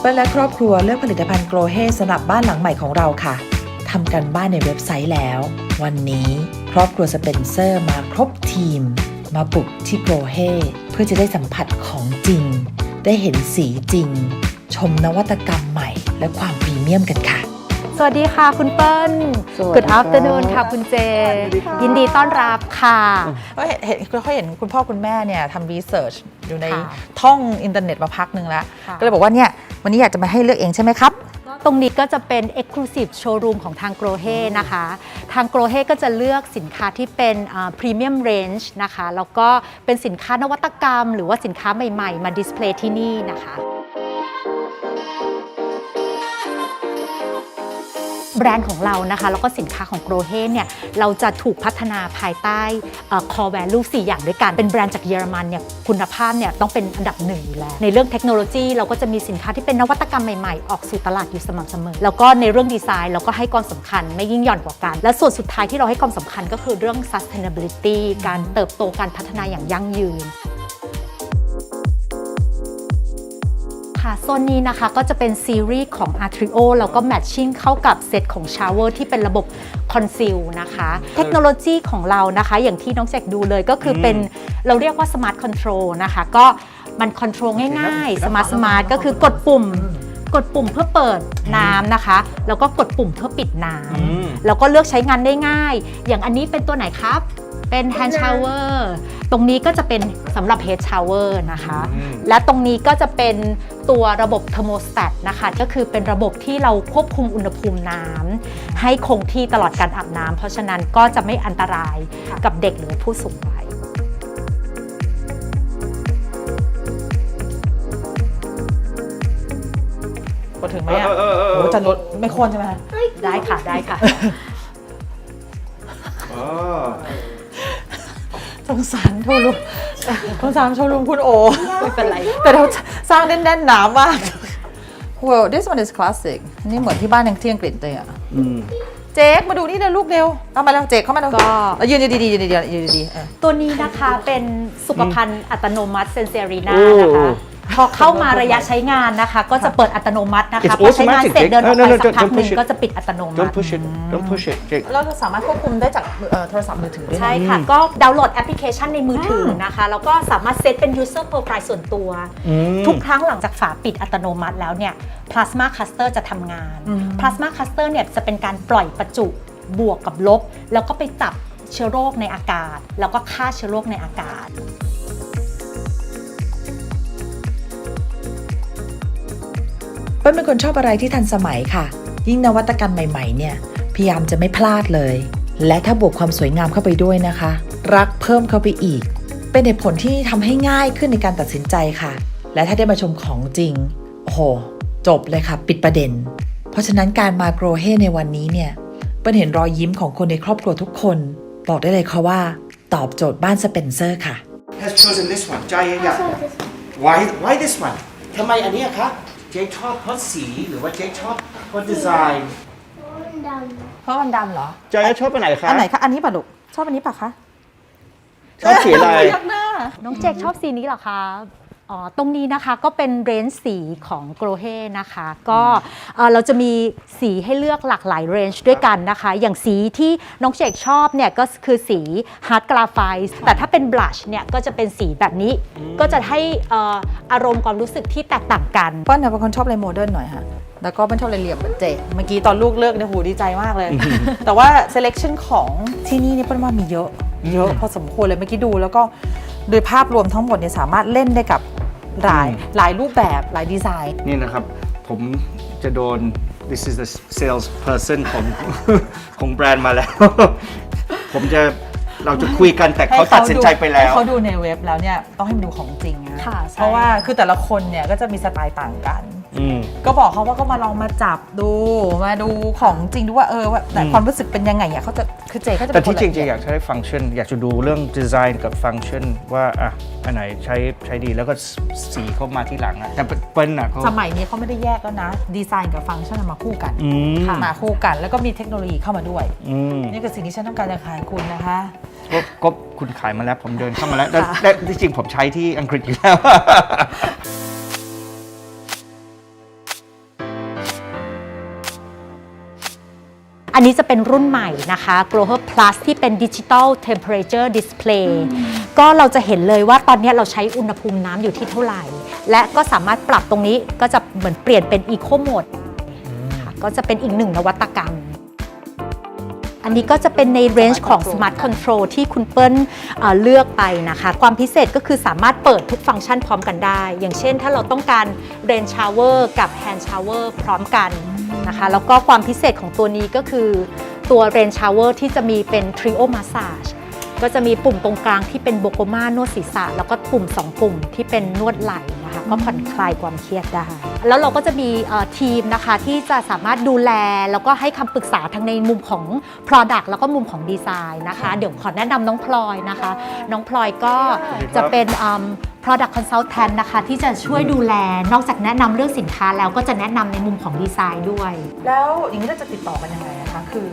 เปิ้ลและครอบครัวเลือกผลิตภัณฑ์โกรเฮสำหรับบ้านหลังใหม่ของเราค่ะทำกันบ้านในเว็บไซต์แล้ว วันนี้ครอบครัวสเปนเซอร์มาครบทีม มาบุกที่โกรเฮเพื่อจะได้สัมผัสของจริง ได้เห็นสีจริง ชมนวัตกรรมใหม่ และความพรีเมียมกันค่ะสวัสดีค่ะคุณเปิ้ลสวัสดี Good ครับ afternoon ค่ะคุณเจ ยินดีต้อนรับค่ะก็เห็นเห็นเขาเห็นคุณพ่อคุณแม่เนี่ยทำรีเสิร์ชอยู่ในค่ะท่องอินเทอร์เน็ตมาพักหนึ่งแล้วค่ะก็เลยบอกว่าเนี่ย วันนี้อยากจะมาให้เลือกเองใช่ไหมครับ ตรงนี้ก็จะเป็น Exclusive Showroom ของทาง g r o h e นะคะ ทาง g r o h e ก็จะเลือกสินค้าที่เป็น Premium Range นะคะ แล้วก็เป็นสินค้านวัตกรรม หรือว่าสินค้าใหม่ ๆ มาดิสเพลย์ที่นี่นะคะ แบรนด์ของเรานะคะแล้วก็สินค้าของ g r o h e เนี่ยเราจะถูกพัฒนาภายใต้ core value 4 อย่างด้วยกัน เป็นแบรนด์จากเยอรมันเนี่ยคุณภาพเนี่ยต้องเป็นอันดับหนึ่งอยู่แล้ว ในเรื่องเทคโนโลยีเราก็จะมีสินค้าที่เป็นนวัตกรรมใหม่ๆ ออกสู่ตลาดอยู่สม่ำเสมอ แล้วก็ในเรื่องดีไซน์เราก็ให้ความสำคัญไม่ยิ่งหย่อนกว่ากัน และส่วนสุดท้ายที่เราให้ความสำคัญก็คือเรื่อง sustainability การเติบโตการพัฒนาอย่างยั่งยืน ค่ะโซนนี้นะคะก็จะเป็นซีรีส์ของ Artrio แล้วก็แมทชิ่งเข้ากับเซตของ Shower ที่เป็นระบบ Conceal นะคะ เทคโนโลยีของเรานะคะ อย่างที่น้องแจกดูเลยก็คือเป็นเราเรียกว่า Smart Control นะคะ ก็มันคอนโทรลง่ายๆ Smart Smart ก็คือกดปุ่มกดปุ่มเพื่อเปิดน้ำนะคะ แล้วก็กดปุ่มเพื่อปิดน้ำแล้วก็เลือกใช้งานได้ง่าย อย่างอันนี้เป็นตัวไหนครับ เป็น hand shower ตรงนี้ก็จะเป็นสำหรับ head shower นะคะและตรงนี้ก็จะเป็นตัวระบบ thermostat นะคะ ก็คือเป็นระบบที่เราควบคุมอุณหภูมิน้ำให้คงที่ตลอดการอาบน้ำเพราะฉะนั้นก็จะไม่อันตรายกับเด็กหรือผู้สูงวัยกดถึงไหมอะโอ้จะลดไม่โค่นใช่ไหมคะได้ค่ะได้ค่ะ สงสารโชว์รูมสงสารโชว์รูมคุณโอไม่เป็นไร แต่เราสร้างแน่นๆหนามาก Well this one is classic นี่เหมือนที่บ้านยังที่อังกฤษเลยอะอืมเจ๊กมาดูนี่เร็วลูกเร็วเอามาแล้วเจ๊กเข้ามาแล้วก็เอายืนดีๆยืนดีๆยืนดีๆเออตัวนี้นะคะเป็นสุขภัณฑ์อัตโนมัติเซนเซรีนาโอ้นะคะ พอเข้ามาระยะใช้งานนะคะ ก็จะเปิดอัตโนมัตินะคะ It's พอใช้งานเสร็จ automatic, เดินออก no, ไป no, no, สักพัก don't หนึ่ง push it. ก็จะปิดอัตโนมั don't ติ push it don't push it Jake เราจะสามารถควบคุมได้จากเอ่อโทรศัพท์มือถือด้วยนะ ใช่ค่ะ ก็ดาวน์โหลดแอปพลิเคชันในมือถือนะคะ แล้วก็สามารถเซตเป็น user profile ส่วนตัวอืมทุกครั้งหลังจากฝาปิดอัตโนมัติแล้วเนี่ย plasma cluster จะทำงาน plasma cluster เนี่ยจะเป็นการปล่อยประจุบวกกับลบ แล้วก็ไปจับเชื้อโรคในอากาศ แล้วก็ฆ่าเชื้อโรคในอากาศ ปิ้ลเป็นคนชอบอะไรที่ทันสมัยค่ะ ยิ่งนวัตกรรมใหม่ ๆ เนี่ย พยายามจะไม่พลาดเลย และถ้าบวกความสวยงามเข้าไปด้วยนะคะ รักเพิ่มเข้าไปอีก เป็นเหตุผลที่ทำให้ง่ายขึ้นในการตัดสินใจค่ะ และถ้าได้มาชมของจริง โอ้โห จบเลยค่ะ ปิดประเด็น เพราะฉะนั้นการมาโกรเฮในวันนี้เนี่ย เปิ้ลเห็นรอยยิ้มของคนในครอบครัวทุกคน บอกได้เลยค่ะว่า ตอบโจทย์บ้านสเปนเซอร์ค่ะ has chosen this one ใจอยาก why why this one ทำไมอันนี้คะ เจ๊ชอบเพราะสีหรือว่าเจ๊ชอบเพราะดีไซน์เพราะมันดำเหรอใจชอบอันไหนคะอันไหนคะ อันนี้ป่ะลูก ชอบอันนี้ป่ะคะ ชอบสีอะไรยักหน้าน้องเจคชอบสีนี้เหรอคะ อ๋อตรงนี้นะคะก็เป็นเรนจ์สีของโกรเฮนะคะ ก็เอ่อเราจะมีสีให้เลือกหลากหลายเรนจ์ด้วยกันนะคะ อย่างสีที่น้องเจคชอบเนี่ยก็คือสีฮาร์ดกราไฟแต่ถ้าเป็นบลัชเนี่ยก็จะเป็นสีแบบนี้ ก็จะให้เอ่ออารมณ์ความรู้สึกที่แตกต่างกัน เปิ้ลเนี่ยเป็นคนชอบอะไรโมเดิร์นหน่อยค่ะ แล้วก็เปิ้ลชอบอะไรเหลี่ยมเหมือนเจเมื่อกี้ตอนลูกเลิกเนี่ยโหดีใจมากเลย แต่ว่า selection ของที่นี่เนี่ยเปิ้ลว่ามีเยอะ เยอะพอสมควรเลยเมื่อกี้ดูแล้วก็ โดยภาพรวมทั้งหมดเนี่ยสามารถเล่นได้กับหลายหลายรูปแบบหลายดีไซน์ นี่นะครับ ผมจะโดน this is the sales person ของ ของแบรนด์มาแล้ว ผมจะเราจะคุยกันแต่เขาตัดสินใจไปแล้ว ให้เขาดูในเว็บแล้วเนี่ยต้องให้มันดูของจริงนะค่ะใช่ เพราะว่าคือแต่ละคนเนี่ยก็จะมีสไตล์ต่างกันอืม ก็บอกเขาว่าก็มาลองมาจับดูมาดูของจริงดูว่าเออว่าแต่อืมความรู้สึกเป็นยังไงอะเขาจะคือเจเขาจะแต่เป็นคนที่จริงละเอีๆยอดยากใช้ฟังก์ชันอยากจะดูเรื่องดีไซน์กับฟังก์ชันว่าอะอันไหนใช้ใช้ดีแล้วก็สีเข้ามาที่หลังอะแต่เปิ้ลอะเขาสมัยนี้เขาไม่ได้แยกแล้วนะ ดีไซน์กับฟังก์ชันมาคู่กันอืมมาคู่กัน แล้วก็มีเทคโนโลยีเข้ามาด้วยอืมนี่คือสิ่งที่ฉันต้องการจะขายคุณนะคะก็ก็คุณขายมาแล้วผมเดินเข้ามาแล้วแต่แต่จริงๆผมใช้ที่อังกฤษอยู่แล้ว นี้จะเป็นรุ่นใหม่นะคะ Grower Plus ที่เป็น Digital Temperature Display ก็เราจะเห็นเลยว่าตอนนี้เราใช้อุณหภูมิน้ำอยู่ที่เท่าไหร่ และก็สามารถปรับตรงนี้ก็จะเหมือนเปลี่ยนเป็น Eco Mode ค่ะก็จะเป็นอีกหนึ่งนวัตกรรม อันนี้ก็จะเป็นในเรนจ์ของ Smart Control ที่คุณเปิ้ลเอ่อเลือกไปนะคะ ความพิเศษก็คือสามารถเปิดทุกฟังก์ชันพร้อมกันได้ อย่างเช่นถ้าเราต้องการ Rain Shower กับ Hand Shower พร้อมกันนะคะ แล้วก็ความพิเศษของตัวนี้ก็คือตัว Rain Shower ที่จะมีเป็น Trio Massage ก็จะมีปุ่มตรงกลางที่เป็นโบโกมานวดศีรษะ แล้วก็ปุ่ม 2 ปุ่มที่เป็นนวดไหล่นะ คะก็ผ่อนคลายความเครียดได้ แล้วเราก็จะมีเอ่อทีมนะคะที่จะสามารถดูแลแล้วก็ให้คำปรึกษาทั้งในมุมของ Product แล้วก็มุมของดีไซน์นะคะ เดี๋ยวขอแนะนำน้องพลอยนะคะ น้องพลอยก็จะเป็นอืม Product Consultant นะคะที่จะช่วยดูแลนอกจากแนะนำเรื่องสินค้าแล้วก็จะแนะนำในมุมของดีไซน์ด้วย แล้วอย่างนี้เราจะติดต่อกันยังไงคะคือ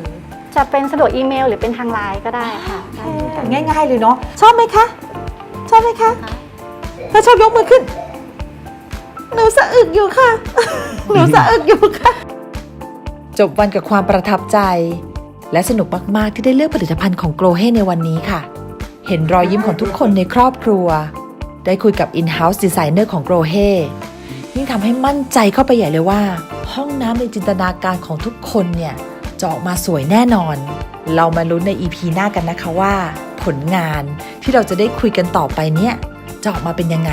จะเป็นสะดวกอีเมลหรือเป็นทางไลน์ก็ได้ค่ะได้ค่ะ ง่ายๆเลยเนาะชอบไหมคะ ชอบไหมคะ ถ้าชอบยกมือขึ้น หนูสะอึกอยู่ค่ะ หนูสะอึกอยู่ค่ะ จบวันกับความประทับใจ และสนุกมาก ๆ ที่ได้เลือกผลิตภัณฑ์ของโกลเฮในวันนี้ค่ะ เห็นรอยยิ้มของทุกคนในครอบครัว ได้คุยกับ in-house designer ของโกลเฮยิ่งทำให้มั่นใจเข้าไปใหญ่เลยว่า ห้องน้ำในจินตนาการของทุกคนเนี่ยจะออกมาสวยแน่นอน เรามาลุ้นใน EP หน้ากันนะคะว่า ผลงานที่เราจะได้คุยกันต่อไปเนี่ยจะออกมาเป็นยังไง